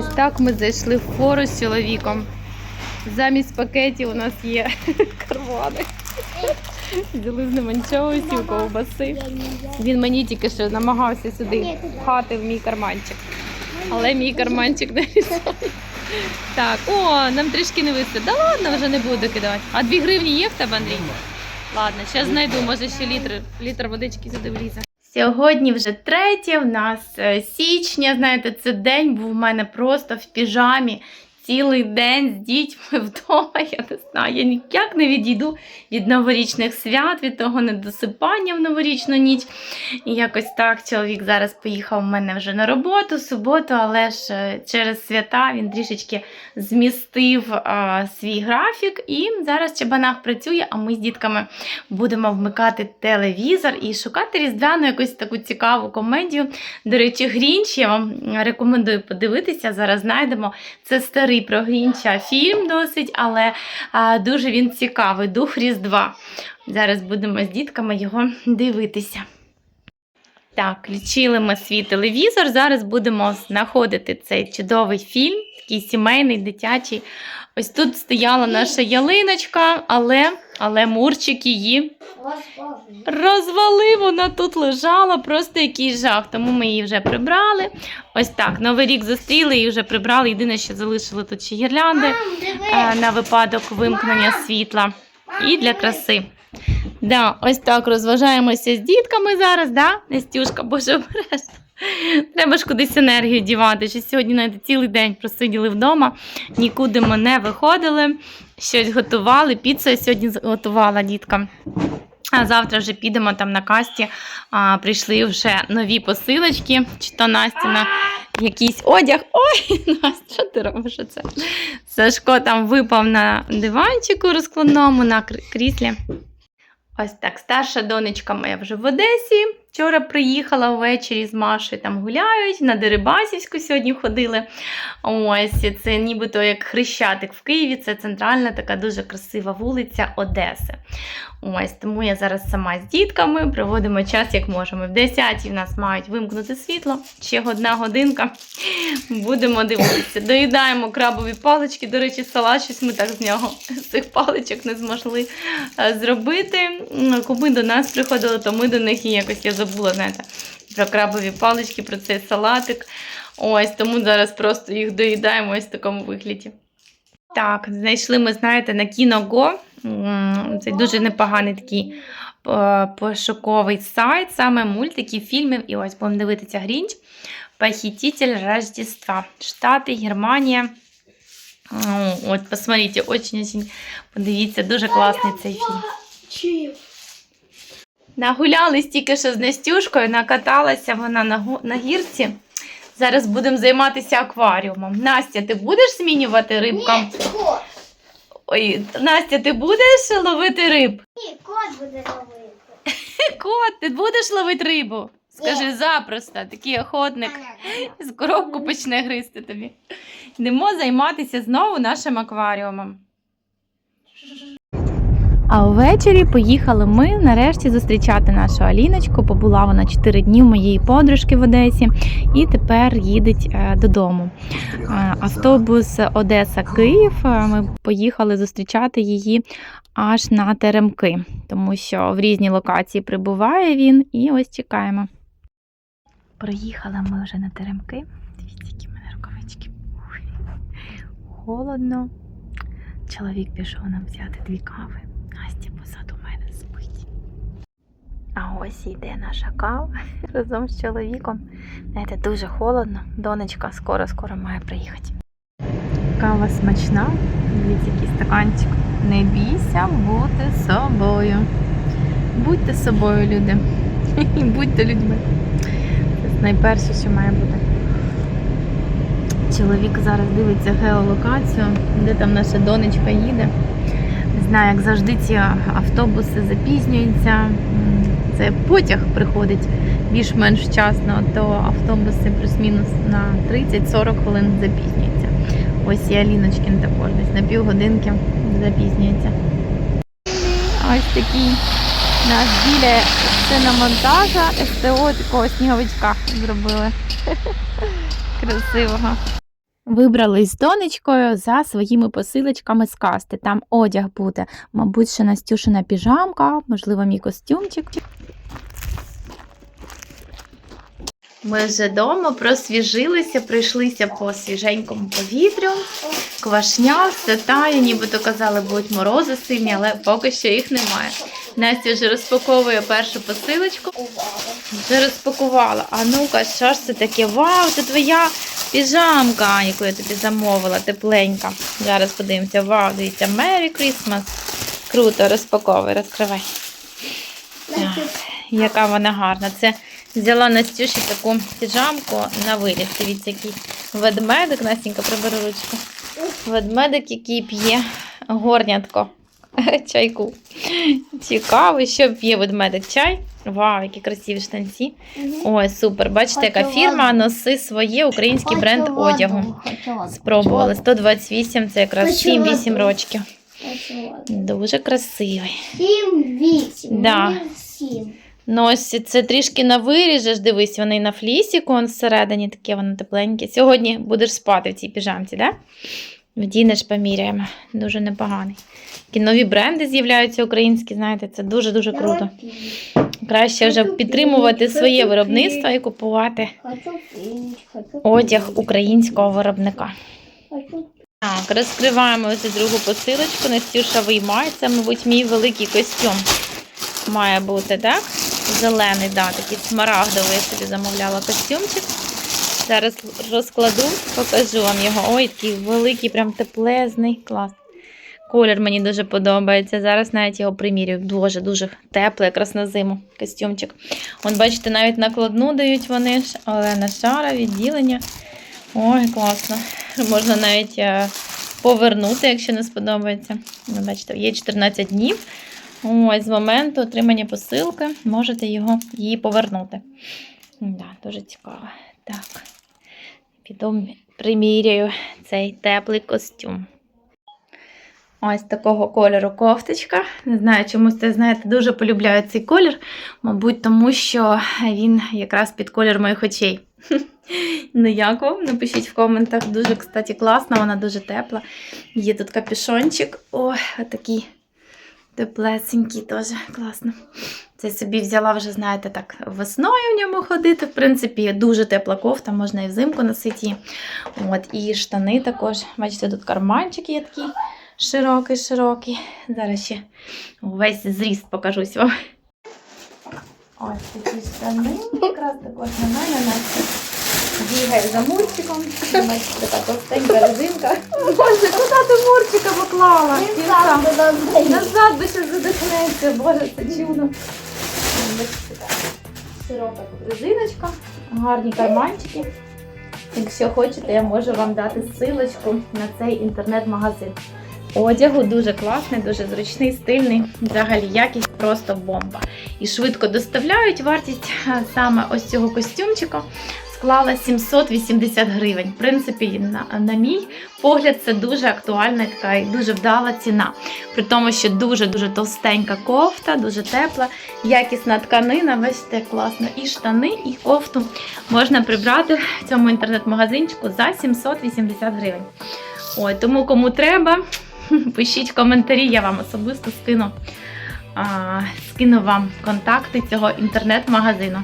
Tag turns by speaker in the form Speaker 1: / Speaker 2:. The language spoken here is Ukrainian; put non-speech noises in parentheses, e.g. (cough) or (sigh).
Speaker 1: Ось так ми зайшли в фору з чоловіком. Замість пакетів у нас є (laughs) кармани. Взяли з ним анчоусів, ковбаси. Він мені тільки що намагався сюди пхати в мій карманчик. Але мій карманчик не різає. Так, о, нам трішки не вистачить. Да ладно, вже не буду кидати. А дві гривні є в тебе, Андрій? Ладно, зараз знайду, може ще літр, літр водички сюди влізе. Сьогодні вже третє, в нас е, січня. Знаєте, це день був у мене просто в піжамі. Цілий день з дітьми (laughs) вдома. Я не знаю, я ніяк не відійду від новорічних свят, від того недосипання в новорічну ніч. І якось так чоловік зараз поїхав у мене вже на роботу, в суботу, але ж е, через свята він трішечки змістив а, свій графік. І зараз Чебанах працює, а ми з дітками будемо вмикати телевізор і шукати різдвяну якусь таку цікаву комедію. До речі, Грінч я вам рекомендую подивитися. Зараз знайдемо. Це старий про Грінча фільм досить, але дуже він цікавий. Дух Різдва. Зараз будемо з дітками його дивитися. Так, включили ми свій телевізор. Зараз будемо знаходити цей чудовий фільм, такий сімейний, дитячий. Ось тут стояла наша ялиночка, але, але Мурчик її розвалив. Вона тут лежала, просто якийсь жах. Тому ми її вже прибрали. Ось так, новий рік зустріли і вже прибрали. Єдине, що залишили тут ще гірлянди е, на випадок вимкнення світла і для краси. Да, ось так розважаємося з дітками зараз, да? Настюшка, боже обережно. Треба ж кудись енергію дівати. Що сьогодні навіть цілий день просиділи вдома, нікуди ми не виходили, щось готували. Піцу я сьогодні готувала діткам. А завтра вже підемо там на касті. А, прийшли вже нові посилочки, чи то Настя на якийсь одяг. Ой, (laughs) Настя, що ти робиш оце? Сашко там випав на диванчику розкладному, на кр- кріслі. Ось так, старша донечка моя вже в Одесі. Вчора приїхала ввечері з Машею там гуляють, на Дерибасівську сьогодні ходили. Ось це нібито як Хрещатик в Києві, це центральна така дуже красива вулиця Одеси. Ось тому я зараз сама з дітками проводимо час як можемо. В 10 в нас мають вимкнути світло, ще одна годинка. Будемо дивитися. Доїдаємо крабові палички. До речі, салат щось ми так з нього з цих паличок не змогли е, зробити. М, Коли до нас приходили, то ми до них і якось я забула знаєте, про крабові палички, про цей салатик. Ось тому зараз просто їх доїдаємо ось в такому вигляді. Так, знайшли ми, знаєте, на Кіного. Це дуже непоганий такий е, пошуковий сайт, саме мультиків, фільмів. І ось будемо дивитися Грінч. Похититель Рождества. Штати, Германія. От, посмотрите, очень-очень, подивіться, дуже класний цей фільм. Нагулялись тільки що з Настюшкою, накаталася вона на, на гірці. Зараз будемо займатися акваріумом. Настя, ти будеш змінювати рибкам?
Speaker 2: Ні, кот.
Speaker 1: Ой, Настя, ти будеш ловити риб? (laughs)
Speaker 2: Ні, кот буде робити.
Speaker 1: Кот, ти будеш ловити рибу? Скажи запросто, такий охотник. З коробку почне гризти тобі. Йдемо займатися знову нашим акваріумом. А увечері поїхали ми нарешті зустрічати нашу Аліночку. Побула вона 4 дні у моєї подружки в Одесі і тепер їдеть е, додому. Е, Автобус Одеса-Київ. Е, Ми поїхали зустрічати її аж на Теремки, тому що в різні локації прибуває він, і ось чекаємо. Приїхали ми вже на Теремки. Дивіться, які в мене рукавички. Холодно. Чоловік пішов нам взяти дві кави. Настя позаду мене спить. А ось і йде наша кава (laughs) разом з чоловіком. Знаєте, дуже холодно. Донечка скоро-скоро має приїхати. Кава смачна. Дивіться, який стаканчик. Не бійся бути собою. Будьте собою, люди. (laughs) І будьте людьми. Це найперше, що має бути. Чоловік зараз дивиться геолокацію, де там наша донечка їде. Не знаю, як завжди ці автобуси запізнюються. Це потяг приходить більш-менш вчасно, то автобуси плюс-мінус на 30-40 хвилин запізнюються. Ось і Аліночкін також десь на півгодинки запізнюється. Ось такий наш біля шиномонтажа СТО такого сніговичка зробили. (laughs) Красивого. Вибрались з донечкою за своїми посилочками з касти. Там одяг буде, мабуть, ще Настюшина піжамка, можливо, мій костюмчик. Ми вже вдома просвіжилися, прийшлися по свіженькому повітрю. Квашня, все тає, нібито казали, будуть морози сильні, але поки що їх немає. Настя вже розпаковує першу посилочку. Вже розпакувала. А ну-ка, що ж це таке? Вау, це твоя піжамка, яку я тобі замовила, тепленька. Зараз подивимося. Вау, дивіться, Merry Christmas. Круто, розпаковуй, розкривай. Так, яка вона гарна. Це взяла Настюші таку піжамку на виліт. Дивіться, який ведмедик, Настенька, прибери ручку. Ведмедик, який п'є горнятко. (laughs) Чайку. Цікаво, що п'є ведмедик чай. Вау, які красиві штанці. Ой, супер. Бачите, яка
Speaker 2: Хочу
Speaker 1: фірма
Speaker 2: воду.
Speaker 1: носи своє український бренд одягу. Спробували 128, це якраз 7-8
Speaker 2: воду.
Speaker 1: років. Дуже красивий.
Speaker 2: Сім, вісім.
Speaker 1: Да.
Speaker 2: Мені Сім.
Speaker 1: Ну, ось це трішки на виріжеш, дивись, вони на флісіку, он всередині таке воно тепленьке. Сьогодні будеш спати в цій піжамці, так? Да? Вдінеш, поміряємо. Дуже непоганий. Такі нові бренди з'являються українські, знаєте, це дуже-дуже круто. Краще вже підтримувати своє виробництво і купувати одяг українського виробника. Так, розкриваємо ось цю другу посилочку. Настюша виймає. Це, мабуть, мій великий костюм має бути, так? Зелений, да, такий смарагдовий. Я собі замовляла костюмчик. Зараз розкладу, покажу вам його. Ой, такий великий, прям теплезний. Клас. Колір мені дуже подобається. Зараз навіть його примірюю. Дуже дуже теплий, якраз на зиму костюмчик. Вон, бачите, навіть накладну дають вони ж, але на шара, відділення. Ой, класно. Можна навіть е, повернути, якщо не сподобається. Ну, бачите, є 14 днів. Ось з моменту отримання посилки можете його її повернути. Да, дуже цікаво. Так. Піду приміряю цей теплий костюм. Ось такого кольору кофточка. Не знаю, чомусь це, знаєте, дуже полюбляю цей колір. Мабуть, тому що він якраз під колір моїх очей. (laughs) Ну, як вам? Напишіть в коментах. Дуже, кстати, класна, вона дуже тепла. Є тут капюшончик. Ой, отакий теплесенький, теж класно. Це собі взяла вже, знаєте, так весною в ньому ходити. В принципі, дуже тепла кофта, можна і взимку носити. От, і штани також. Бачите, тут карманчик є такий широкий-широкий. Зараз ще весь зріст покажусь вам. Ось такі штани. Якраз також на мене Настя бігає за мурчиком. Бачите, така товстенька резинка. Боже, куди ти мурчика поклала?
Speaker 2: Він сам.
Speaker 1: Назад би ще задихнеться, боже, це чудо. Широка резиночка, гарні карманчики. Якщо хочете, я можу вам дати ссылочку на цей інтернет-магазин. Одягу дуже класний, дуже зручний, стильний. Взагалі якість просто бомба. І швидко доставляють. Вартість саме ось цього костюмчика склала 780 гривень. В принципі, на, на мій погляд, це дуже актуальна така і дуже вдала ціна. При тому, що дуже-дуже товстенька кофта, дуже тепла, якісна тканина, бачите, класно. І штани, і кофту можна прибрати в цьому інтернет-магазинчику за 780 гривень. Ой, тому кому треба, (laughs) пишіть коментарі, я вам особисто скину, скину вам контакти цього інтернет-магазину.